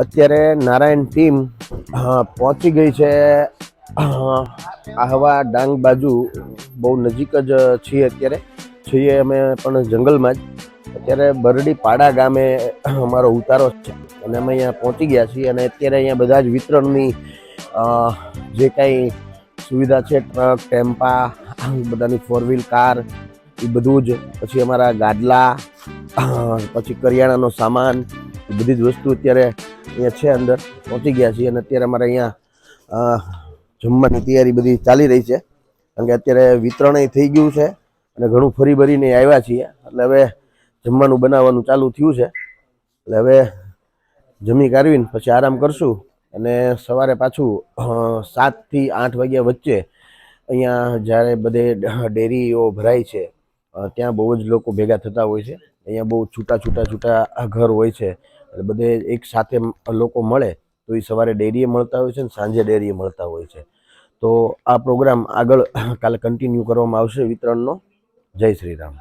અત્યારે નારાયણ ટીમ પહોંચી ગઈ છે આહવા ડાંગ બાજુ. બહુ નજીક જ છીએ અત્યારે. છીએ અમે પણ જંગલમાં જ. અત્યારે બરડી પાડા ગામે અમારો ઉતારો છે. અને અમે અહીંયા પહોંચી ગયા છીએ અને અત્યારે અહીંયા બધા જ વિતરણની જે કાંઈ સુવિધા છે, ટ્રક, ટેમ્પા બધાની ફોર વ્હીલ કાર એ બધું જ. પછી અમારા ગાડલા પછી કરિયાણાનો સામાન બધી જ વસ્તુ અત્યારે અહીંયા છે અંદર, પહોંચી ગયા છીએ અને અત્યારે અમારે અહીંયા જમવાની તૈયારી બધી ચાલી રહી છે. કારણ કે અત્યારે વિતરણય થઈ ગયું છે અને ઘણું ફરી ભરીને આવ્યા છીએ. એટલે હવે જમવાનું બનાવવાનું ચાલુ થયું છે. એટલે હવે જમી કાઢવીને પછી આરામ કરશું અને સવારે પાછું સાતથી આઠ વાગ્યા વચ્ચે અહીંયા જ્યારે બધે ડેરીઓ ભરાય છે ત્યાં બહુ જ લોકો ભેગા થતા હોય છે. અહીંયા બહુ છૂટા છૂટા છૂટા ઘર હોય છે. એટલે બધે એક સાથે લોકો મળે તો એ સવારે ડેરીએ મળતા હોય છે ને સાંજે ડેરીએ મળતા હોય છે. તો આ પ્રોગ્રામ આગળ કાલે કન્ટિન્યુ કરવામાં આવશે વિતરણનો. જય શ્રી રામ.